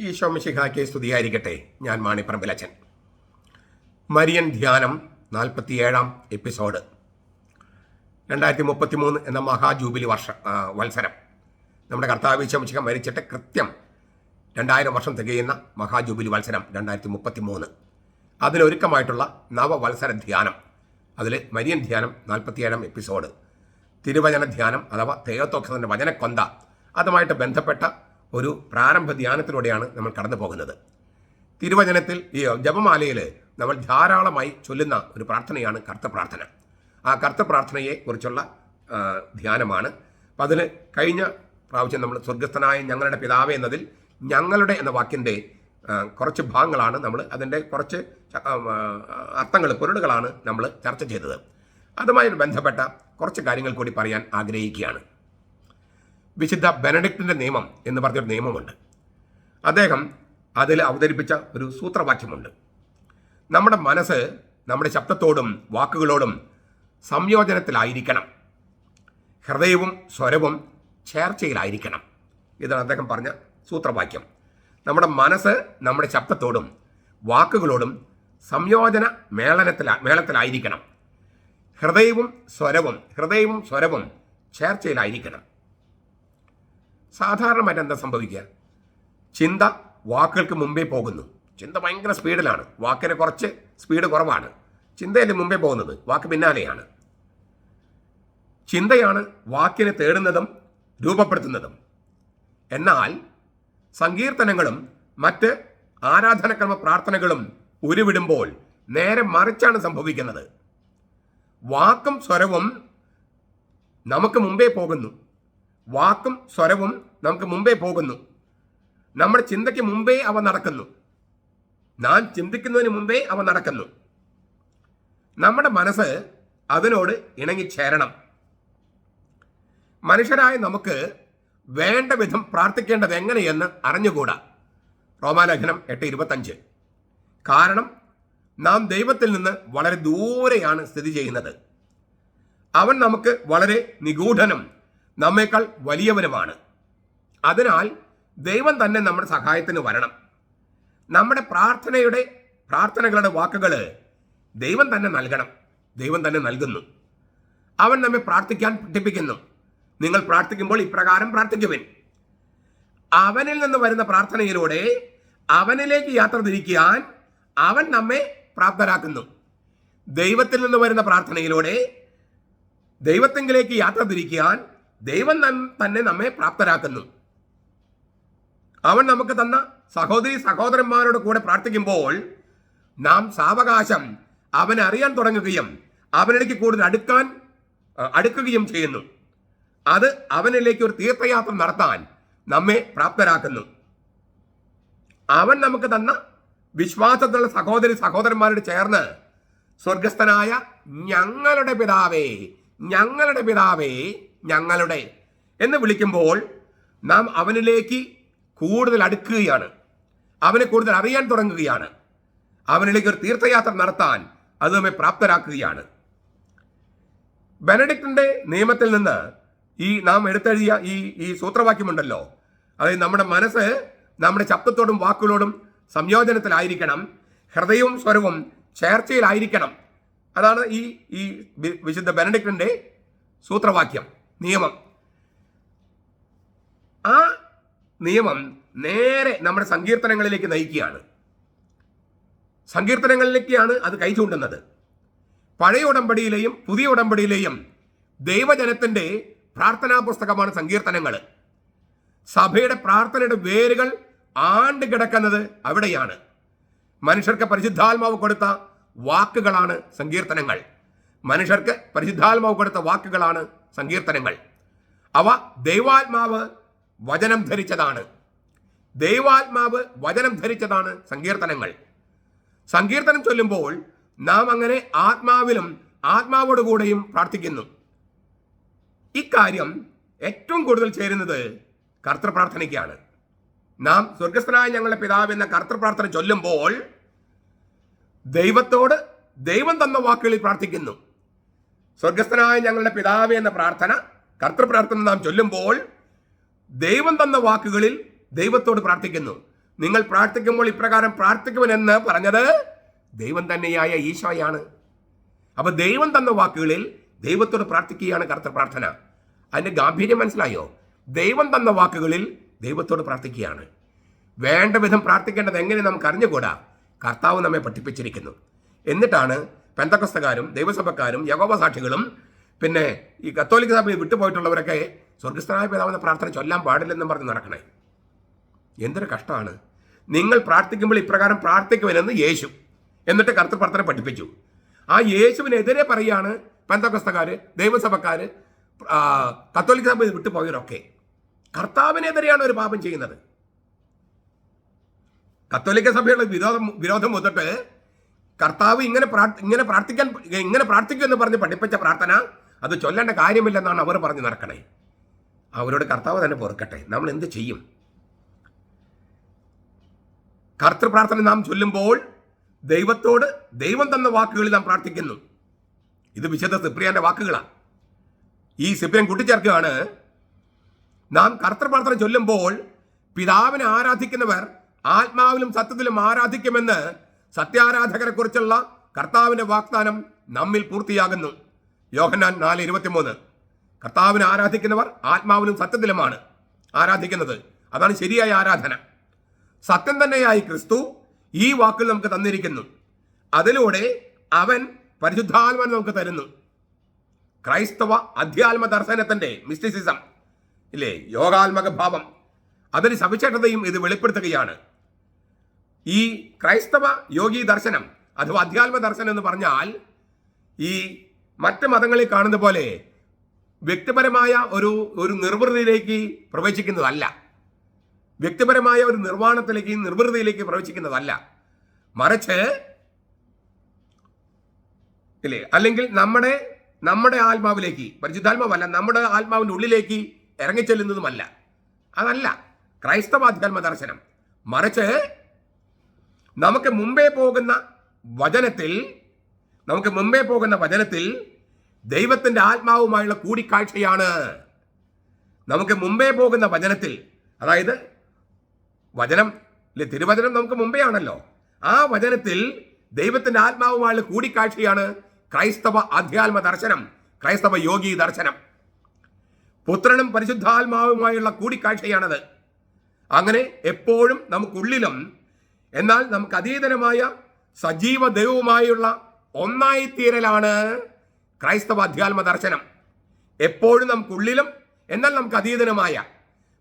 ഈശോ മിശിഹായ്ക്ക് സ്തുതിയായിരിക്കട്ടെ. ഞാൻ മാണിപ്പറമ്പിലച്ചൻ മരിയൻ ധ്യാനം നാൽപ്പത്തിയേഴാം എപ്പിസോഡ്. രണ്ടായിരത്തി മുപ്പത്തി മൂന്ന് എന്ന മഹാജൂബിലി വർഷ വത്സരം. നമ്മുടെ കർത്താവ് ഈശോമിശിഹ മരിച്ചിട്ട് കൃത്യം രണ്ടായിരം വർഷം തികയുന്ന മഹാജൂബിലി വത്സരം രണ്ടായിരത്തി മുപ്പത്തി മൂന്ന് അതിലൊരുക്കമായിട്ടുള്ള നവവത്സര ധ്യാനം. അതിൽ മരിയൻ ധ്യാനം നാൽപ്പത്തിയേഴാം എപ്പിസോഡ്. തിരുവചന ധ്യാനം അഥവാ തേയോത്തോക്സത്തിന്റെ വചനക്കൊന്ത. അതുമായിട്ട് ബന്ധപ്പെട്ട ഒരു പ്രാരംഭ ധ്യാനത്തിലൂടെയാണ് നമ്മൾ കടന്നു പോകുന്നത്. തിരുവചനത്തിൽ ഈ ജപമാലയിൽ നമ്മൾ ധാരാളമായി ചൊല്ലുന്ന ഒരു പ്രാർത്ഥനയാണ് കർത്ത പ്രാർത്ഥന ആ കർത്ത പ്രാർത്ഥനയെ കുറിച്ചുള്ള ധ്യാനമാണ്. അപ്പം അതിൽ കഴിഞ്ഞ പ്രാവശ്യം നമ്മൾ സ്വർഗസ്ഥനായ ഞങ്ങളുടെ പിതാവ് എന്നതിൽ ഞങ്ങളുടെ എന്ന വാക്കിന്റെ കുറച്ച് ഭാഗങ്ങളാണ് നമ്മൾ അതിന്റെ കുറച്ച് അർത്ഥങ്ങൾ പൊരുളുകളാണ് നമ്മൾ ചർച്ച ചെയ്തത്. അതുമായി ബന്ധപ്പെട്ട കുറച്ച് കാര്യങ്ങൾ കൂടി പറയാൻ ആഗ്രഹിക്കുകയാണ്. വിശുദ്ധ ബെനഡിക്റ്റിന്റെ നിയമം എന്ന് പറഞ്ഞൊരു നിയമമുണ്ട്. അദ്ദേഹം അതിൽ അവതരിപ്പിച്ച ഒരു സൂത്രവാക്യമുണ്ട്. നമ്മുടെ മനസ്സ് നമ്മുടെ ശബ്ദത്തോടും വാക്കുകളോടും സംയോജനത്തിലായിരിക്കണം. ഹൃദയവും സ്വരവും ചേർച്ചയിലായിരിക്കണം ഇതാണ് അദ്ദേഹം പറഞ്ഞ സൂത്രവാക്യം. നമ്മുടെ മനസ്സ് നമ്മുടെ ശബ്ദത്തോടും വാക്കുകളോടും സംയോജന മേളനത്തില മേളത്തിലായിരിക്കണം. ഹൃദയവും സ്വരവും ഹൃദയവും സ്വരവും ചേർച്ചയിലായിരിക്കണം. സാധാരണമായിട്ട് എന്താ സംഭവിക്കുക? ചിന്ത വാക്കുകൾക്ക് മുമ്പേ പോകുന്നു. ചിന്ത ഭയങ്കര സ്പീഡിലാണ്. വാക്കിന് കുറച്ച് സ്പീഡ് കുറവാണ്. ചിന്തയല്ലേ മുമ്പേ പോകുന്നത്? വാക്ക് പിന്നാലെയാണ്. ചിന്തയാണ് വാക്കിനെ തേടുന്നതും രൂപപ്പെടുത്തുന്നതും. എന്നാൽ സങ്കീർത്തനങ്ങളും മറ്റ് ആരാധനക്രമ പ്രാർത്ഥനകളും ഉരുവിടുമ്പോൾ നേരെ മറിച്ചാണ് സംഭവിക്കുന്നത്. വാക്കും സ്വരവും നമുക്ക് മുമ്പേ പോകുന്നു. വാക്കും സ്വരവും നമുക്ക് മുമ്പേ പോകുന്നു. നമ്മുടെ ചിന്തയ്ക്ക് മുമ്പേ അവ നടക്കുന്നു. നാം ചിന്തിക്കുന്നതിന് മുമ്പേ അവ നടക്കുന്നു. നമ്മുടെ മനസ്സ് അതിനോട് ഇണങ്ങിച്ചേരണം മനുഷ്യരായ നമുക്ക് വേണ്ട വിധം പ്രാർത്ഥിക്കേണ്ടത് എങ്ങനെയെന്ന് അറിഞ്ഞുകൂടാ. റോമാലേഖനം എട്ട് ഇരുപത്തഞ്ച്. കാരണം നാം ദൈവത്തിൽ നിന്ന് വളരെ ദൂരെയാണ് സ്ഥിതി ചെയ്യുന്നത്. അവൻ നമുക്ക് വളരെ നിഗൂഢനും നമ്മേക്കാൾ വലിയവരുമാണ് അതിനാൽ ദൈവം തന്നെ നമ്മുടെ സഹായത്തിന് വരണം. നമ്മുടെ പ്രാർത്ഥനയുടെ പ്രാർത്ഥനകളുടെ വാക്കുകൾ ദൈവം തന്നെ നൽകണം. ദൈവം തന്നെ നൽകുന്നു. അവൻ നമ്മെ പ്രാർത്ഥിക്കാൻ പഠിപ്പിക്കുന്നു. നിങ്ങൾ പ്രാർത്ഥിക്കുമ്പോൾ ഇപ്രകാരം പ്രാർത്ഥിക്കുവിൻ. അവനിൽ നിന്ന് വരുന്ന പ്രാർത്ഥനയിലൂടെ അവനിലേക്ക് യാത്ര തിരിക്കാൻ അവൻ നമ്മെ പ്രാപ്തരാക്കുന്നു. ദൈവത്തിൽ നിന്ന് വരുന്ന പ്രാർത്ഥനയിലൂടെ ദൈവത്തെങ്കിലേക്ക് യാത്ര തിരിക്കാൻ ദൈവം തന്നെ നമ്മെ പ്രാപ്തരാക്കുന്നു. അവൻ നമുക്ക് തന്ന സഹോദരി സഹോദരന്മാരോട് കൂടെ പ്രാർത്ഥിക്കുമ്പോൾ നാം സാവകാശം അവനെ അറിയാൻ തുടങ്ങുകയും അവനിലേക്ക് കൂടുതൽ അടുക്കാൻ അടുക്കുകയും ചെയ്യുന്നു. അത് അവനിലേക്ക് ഒരു തീർത്ഥയാത്ര നടത്താൻ നമ്മെ പ്രാപ്തരാക്കുന്നു. അവൻ നമുക്ക് തന്ന വിശ്വാസത്തിലുള്ള സഹോദരി സഹോദരന്മാരോട് ചേർന്ന് സ്വർഗസ്ഥനായ ഞങ്ങളുടെ പിതാവേ ഞങ്ങളുടെ പിതാവേ ഞങ്ങളുടെ എന്ന് വിളിക്കുമ്പോൾ നാം അവനിലേക്ക് കൂടുതൽ അടുക്കുകയാണ്. അവനെ കൂടുതൽ അറിയാൻ തുടങ്ങുകയാണ്. അവനിലേക്ക് ഒരു തീർത്ഥയാത്ര നടത്താൻ അത് നമ്മെ പ്രാപ്തരാക്കുകയാണ്. ബെനഡിക്റ്റിന്റെ നിയമത്തിൽ നിന്ന് ഈ നാം എടുത്തെഴുതിയ ഈ ഈ സൂത്രവാക്യമുണ്ടല്ലോ. അതായത് നമ്മുടെ മനസ്സ് നമ്മുടെ ശബ്ദത്തോടും വാക്കുകളോടും സംയോജനത്തിലായിരിക്കണം. ഹൃദയവും സ്വരവും ചേർച്ചയിലായിരിക്കണം. അതാണ് ഈ ഈ വിശുദ്ധ ബെനഡിക്റ്റിന്റെ സൂത്രവാക്യം. നിയമം. ആ നിയമം നേരെ നമ്മുടെ സങ്കീർത്തനങ്ങളിലേക്ക് നയിക്കുകയാണ്. സങ്കീർത്തനങ്ങളിലേക്കാണ് അത് കൈ ചൂണ്ടുന്നത്. പഴയ ഉടമ്പടിയിലെയും പുതിയ ഉടമ്പടിയിലെയും ദൈവജനത്തിന്റെ പ്രാർത്ഥനാ പുസ്തകമാണ് സങ്കീർത്തനങ്ങൾ. സഭയുടെ പ്രാർത്ഥനയുടെ വേരുകൾ ആണ്ട് കിടക്കുന്നത് അവിടെയാണ്. മനുഷ്യർക്ക് പരിശുദ്ധാത്മാവ് കൊടുത്ത വാക്കുകളാണ് സങ്കീർത്തനങ്ങൾ. മനുഷ്യർക്ക് പരിശുദ്ധാത്മാവ് കൊടുത്ത വാക്കുകളാണ് സങ്കീർത്തനങ്ങൾ. അവ ദൈവാത്മാവ് വചനം ധരിച്ചതാണ്. ദൈവാത്മാവ് വചനം ധരിച്ചതാണ് സങ്കീർത്തനങ്ങൾ. സങ്കീർത്തനം ചൊല്ലുമ്പോൾ നാം അങ്ങനെ ആത്മാവിലും ആത്മാവോടുകൂടെയും പ്രാർത്ഥിക്കുന്നു. ഇക്കാര്യം ഏറ്റവും കൂടുതൽ ചേരുന്നത് കർത്തൃപ്രാർത്ഥനയ്ക്കാണ്. നാം സ്വർഗസ്ഥനായ ഞങ്ങളുടെ പിതാവ് എന്ന കർത്തൃപ്രാർത്ഥന ചൊല്ലുമ്പോൾ ദൈവത്തോട് ദൈവം തന്ന വാക്കുകളിൽ പ്രാർത്ഥിക്കുന്നു. സ്വർഗസ്ഥനായ ഞങ്ങളുടെ പിതാവ് എന്ന പ്രാർത്ഥന കർത്തൃപ്രാർത്ഥന നാം ചൊല്ലുമ്പോൾ ദൈവം തന്ന വാക്കുകളിൽ ദൈവത്തോട് പ്രാർത്ഥിക്കുന്നു. നിങ്ങൾ പ്രാർത്ഥിക്കുമ്പോൾ ഇപ്രകാരം പ്രാർത്ഥിക്കുമെന്ന് പറഞ്ഞത് ദൈവം തന്നെയായ ഈശോയാണ്. അപ്പൊ ദൈവം തന്ന വാക്കുകളിൽ ദൈവത്തോട് പ്രാർത്ഥിക്കുകയാണ് കർത്തൃ പ്രാർത്ഥന അതിന്റെ ഗാംഭീര്യം മനസ്സിലായോ? ദൈവം തന്ന വാക്കുകളിൽ ദൈവത്തോട് പ്രാർത്ഥിക്കുകയാണ്. വേണ്ട വിധം പ്രാർത്ഥിക്കേണ്ടത് എങ്ങനെ നമുക്ക് അറിഞ്ഞുകൂടാ കർത്താവ് നമ്മെ പഠിപ്പിച്ചിരിക്കുന്നു. എന്നിട്ടാണ് പെന്തക്കസ്തകാരും ദൈവസഭക്കാരും യകോപ സാക്ഷികളും പിന്നെ ഈ കത്തോലിക്ക സഭയിൽ വിട്ടുപോയിട്ടുള്ളവരൊക്കെ സ്വർഗസ്ഥനായ പിതാവെന്ന പ്രാർത്ഥന ചൊല്ലാൻ പാടില്ലെന്നും പറഞ്ഞ് നടക്കണേ. എന്തൊരു കഷ്ടമാണ്. നിങ്ങൾ പ്രാർത്ഥിക്കുമ്പോൾ ഇപ്രകാരം പ്രാർത്ഥിക്കുമെന്ന് യേശു. എന്നിട്ട് കർത്തൃ പ്രാർത്ഥന പഠിപ്പിച്ചു. ആ യേശുവിനെതിരെ പറയാണ് പെന്തക്കസ്തക്കാർ ദൈവസഭക്കാർ കത്തോലിക്ക സഭയിൽ വിട്ടുപോയവരൊക്കെ. കർത്താവിനെതിരെയാണ് ഒരു പാപം ചെയ്യുന്നത്. കത്തോലിക്ക സഭയുള്ള വിരോധം വിരോധം വന്നിട്ട് കർത്താവ് ഇങ്ങനെ ഇങ്ങനെ പ്രാർത്ഥിക്കാൻ ഇങ്ങനെ പ്രാർത്ഥിക്കും എന്ന് പറഞ്ഞ് പഠിപ്പിച്ച പ്രാർത്ഥന അത് ചൊല്ലേണ്ട കാര്യമില്ലെന്നാണ് അവർ പറഞ്ഞ് നടക്കണേ. അവരോട് കർത്താവ് തന്നെ പൊറുക്കട്ടെ. നമ്മൾ എന്ത് ചെയ്യും? കർത്തൃപ്രാർത്ഥന നാം ചൊല്ലുമ്പോൾ ദൈവത്തോട് ദൈവം തന്ന വാക്കുകളിൽ നാം പ്രാർത്ഥിക്കുന്നു. ഇത് വിശുദ്ധ സിപ്രിയാന്റെ വാക്കുകളാണ് ഈ സിപ്രിയൻ കൂട്ടിച്ചേർക്കുകയാണ്. നാം കർത്തൃപ്രാർത്ഥന ചൊല്ലുമ്പോൾ പിതാവിനെ ആരാധിക്കുന്നവർ ആത്മാവിലും സത്യത്തിലും ആരാധിക്കുമെന്ന് സത്യാരാധകരെ കുറിച്ചുള്ള കർത്താവിന്റെ വാഗ്ദാനം നമ്മിൽ പൂർത്തിയാകുന്നു. യോഹന്നാൻ നാല് ഇരുപത്തിമൂന്ന്. കർത്താവിനെ ആരാധിക്കുന്നവർ ആത്മാവിനും സത്യത്തിലുമാണ്. ആരാധിക്കുന്നത്? അതാണ് ശരിയായ ആരാധന. സത്യം തന്നെയായി ക്രിസ്തു ഈ വാക്കിൽ നമുക്ക് തന്നിരിക്കുന്നു. അതിലൂടെ അവൻ പരിശുദ്ധാത്മൻ നമുക്ക് തരുന്നു. ക്രൈസ്തവ അധ്യാത്മ ദർശനത്തിന്റെ മിസ്റ്റിസിസം ഇല്ലേ? യോഗാത്മക ഭാവം. അതിന് സവിശേഷതയും ഇത് വെളിപ്പെടുത്തുകയാണ്. ഈ ക്രൈസ്തവ യോഗി ദർശനം അഥവാ അധ്യാത്മ ദർശനം എന്ന് പറഞ്ഞാൽ ഈ മറ്റ് മതങ്ങളിൽ കാണുന്ന പോലെ വ്യക്തിപരമായ ഒരു ഒരു നിർവൃതിയിലേക്ക് പ്രവേശിക്കുന്നതല്ല. വ്യക്തിപരമായ ഒരു നിർവാണത്തിലേക്ക് നിർവൃതിയിലേക്ക് പ്രവേശിക്കുന്നതല്ല. മറിച്ച് ഇല്ലേ? അല്ലെങ്കിൽ നമ്മുടെ നമ്മുടെ ആത്മാവിലേക്ക് പരിശുദ്ധാത്മാവല്ല നമ്മുടെ ആത്മാവിന്റെ ഉള്ളിലേക്ക് ഇറങ്ങിച്ചെല്ലുന്നതുമല്ല. അതല്ല ക്രൈസ്തവ അധ്യാത്മ ദർശനം. മറിച്ച് നമുക്ക് മുമ്പേ പോകുന്ന വചനത്തിൽ നമുക്ക് മുമ്പേ പോകുന്ന വചനത്തിൽ ദൈവത്തിന്റെ ആത്മാവുമായുള്ള കൂടിക്കാഴ്ചയാണ്. നമുക്ക് മുമ്പേ പോകുന്ന വചനത്തിൽ അതായത് വചനം അല്ലെ തിരുവചനം നമുക്ക് മുമ്പേ ആണല്ലോ. ആ വചനത്തിൽ ദൈവത്തിന്റെ ആത്മാവുമായുള്ള കൂടിക്കാഴ്ചയാണ് ക്രൈസ്തവ അധ്യാത്മ ദർശനം ക്രൈസ്തവ യോഗി ദർശനം. പുത്രനും പരിശുദ്ധാത്മാവുമായുള്ള കൂടിക്കാഴ്ചയാണത്. അങ്ങനെ എപ്പോഴും നമുക്കുള്ളിലും എന്നാൽ നമുക്ക് അതീതനമായ സജീവ ദൈവവുമായുള്ള ഒന്നായിത്തീരലാണ് ക്രൈസ്തവ അധ്യാത്മ ദർശനം. എപ്പോഴും നമുക്കുള്ളിലും എന്നാൽ നമുക്ക് അതീതനമായ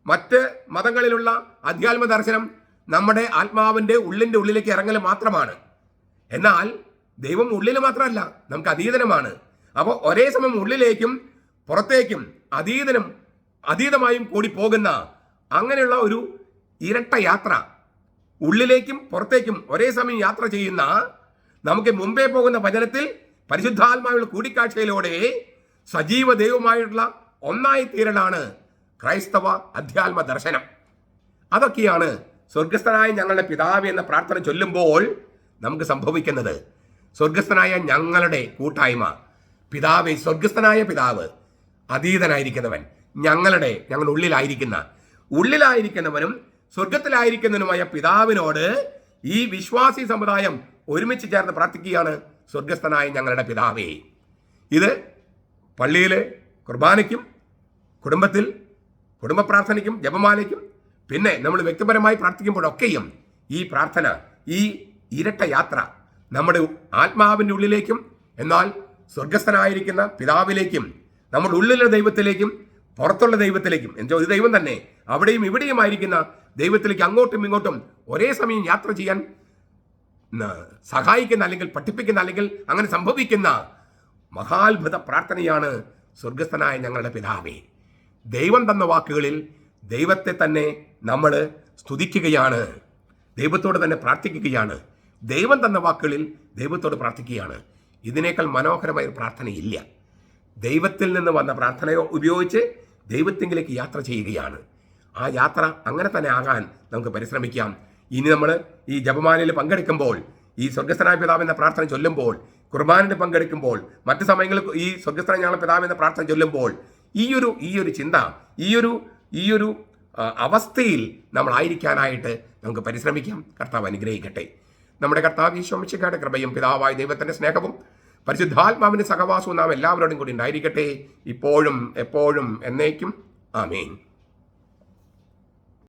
മറ്റ് മതങ്ങളിലുള്ള അധ്യാത്മ ദർശനം നമ്മുടെ ആത്മാവിന്റെ ഉള്ളിന്റെ ഉള്ളിലേക്ക് ഇറങ്ങൽ മാത്രമാണ്. എന്നാൽ ദൈവം ഉള്ളിൽ മാത്രമല്ല നമുക്ക് അതീതനമാണ്. അപ്പോൾ ഒരേ സമയം ഉള്ളിലേക്കും പുറത്തേക്കും അതീതനും അതീതമായും കൂടി പോകുന്ന അങ്ങനെയുള്ള ഒരു ഇരട്ട യാത്ര ഉള്ളിലേക്കും പുറത്തേക്കും ഒരേ സമയം യാത്ര ചെയ്യുന്ന നമുക്ക് മുമ്പേ പോകുന്ന വചനത്തിൽ പരിശുദ്ധാത്മാവിയുടെ കൂടിക്കാഴ്ചയിലൂടെ സജീവ ദൈവമായിട്ടുള്ള ഒന്നായി തീരലാണ് ക്രൈസ്തവ അധ്യാത്മ ദർശനം. അതൊക്കെയാണ് സ്വർഗസ്ഥനായ ഞങ്ങളുടെ പിതാവ് എന്ന പ്രാർത്ഥന ചൊല്ലുമ്പോൾ നമുക്ക് സംഭവിക്കുന്നത്. സ്വർഗസ്ഥനായ ഞങ്ങളുടെ കൂട്ടായ്മ. പിതാവ് സ്വർഗസ്ഥനായ പിതാവ് അതീതനായിരിക്കുന്നവൻ. ഞങ്ങളുടെ ഞങ്ങളുടെ ഉള്ളിലായിരിക്കുന്ന. ഉള്ളിലായിരിക്കുന്നവനും സ്വർഗത്തിലായിരിക്കുന്നവനുമായ പിതാവിനോട് ഈ വിശ്വാസി സമുദായം ഒരുമിച്ച് ചേർന്ന് പ്രാർത്ഥിക്കുകയാണ് സ്വർഗസ്ഥനായ ഞങ്ങളുടെ പിതാവേ. ഇത് പള്ളിയിൽ കുർബാനയ്ക്കും കുടുംബത്തിൽ കുടുംബ പ്രാർത്ഥനയ്ക്കും ജപമാലയ്ക്കും പിന്നെ നമ്മൾ വ്യക്തിപരമായി പ്രാർത്ഥിക്കുമ്പോഴൊക്കെയും ഈ പ്രാർത്ഥന ഈ ഇരട്ട യാത്ര നമ്മുടെ ആത്മാവിന്റെ ഉള്ളിലേക്കും എന്നാൽ സ്വർഗസ്ഥനായിരിക്കുന്ന പിതാവിലേക്കും നമ്മുടെ ഉള്ളിലെ ദൈവത്തിലേക്കും പുറത്തുള്ള ദൈവത്തിലേക്കും എന്നുവെച്ചാൽ ഒരു ദൈവം തന്നെ അവിടെയും ഇവിടെയുമായിരിക്കുന്ന ദൈവത്തിലേക്ക് അങ്ങോട്ടും ഇങ്ങോട്ടും ഒരേ സമയം യാത്ര ചെയ്യാൻ സഹായിക്കുന്ന അല്ലെങ്കിൽ പഠിപ്പിക്കുന്ന അല്ലെങ്കിൽ അങ്ങനെ സംഭവിക്കുന്ന മഹാത്ഭുത പ്രാർത്ഥനയാണ് സ്വർഗസ്ഥനായ ഞങ്ങളുടെ പിതാവേ. ദൈവം തന്ന വാക്കുകളിൽ ദൈവത്തെ തന്നെ നമ്മൾ സ്തുതിക്കുകയാണ്. ദൈവത്തോട് തന്നെ പ്രാർത്ഥിക്കുകയാണ്. ദൈവം തന്ന വാക്കുകളിൽ ദൈവത്തോട് പ്രാർത്ഥിക്കുകയാണ്. ഇതിനേക്കാൾ മനോഹരമായ ഒരു പ്രാർത്ഥനയില്ല. ദൈവത്തിൽ നിന്ന് വന്ന പ്രാർത്ഥനയോ ഉപയോഗിച്ച് ദൈവത്തെങ്കിലേക്ക് യാത്ര ചെയ്യുകയാണ്. ആ യാത്ര അങ്ങനെ തന്നെ ആകാൻ നമുക്ക് പരിശ്രമിക്കാം. ഇനി നമ്മൾ ഈ ജപമാലയിൽ പങ്കെടുക്കുമ്പോൾ ഈ സ്വർഗസ്ഥനായ പിതാവ് എന്ന പ്രാർത്ഥന ചൊല്ലുമ്പോൾ കുർബാനയിൽ പങ്കെടുക്കുമ്പോൾ മറ്റ് സമയങ്ങളിൽ ഈ സ്വർഗസ്ഥനായ ഞങ്ങളെ പിതാവ് എന്ന പ്രാർത്ഥന ചൊല്ലുമ്പോൾ ഈയൊരു ഒരു ഈ ഒരു ചിന്ത ഈയൊരു ഈയൊരു അവസ്ഥയിൽ നമ്മളായിരിക്കാനായിട്ട് നമുക്ക് പരിശ്രമിക്കാം. കർത്താവ് അനുഗ്രഹിക്കട്ടെ. നമ്മുടെ കർത്താവ് ഈശോമിശിക്കാരുടെ കൃപയും പിതാവായ ദൈവത്തിന്റെ സ്നേഹവും പരിശുദ്ധാത്മാവിന്റെ സഹവാസവും നാം എല്ലാവരോടും കൂടി ഉണ്ടായിരിക്കട്ടെ. ഇപ്പോഴും എപ്പോഴും എന്നേക്കും. ആമേൻ.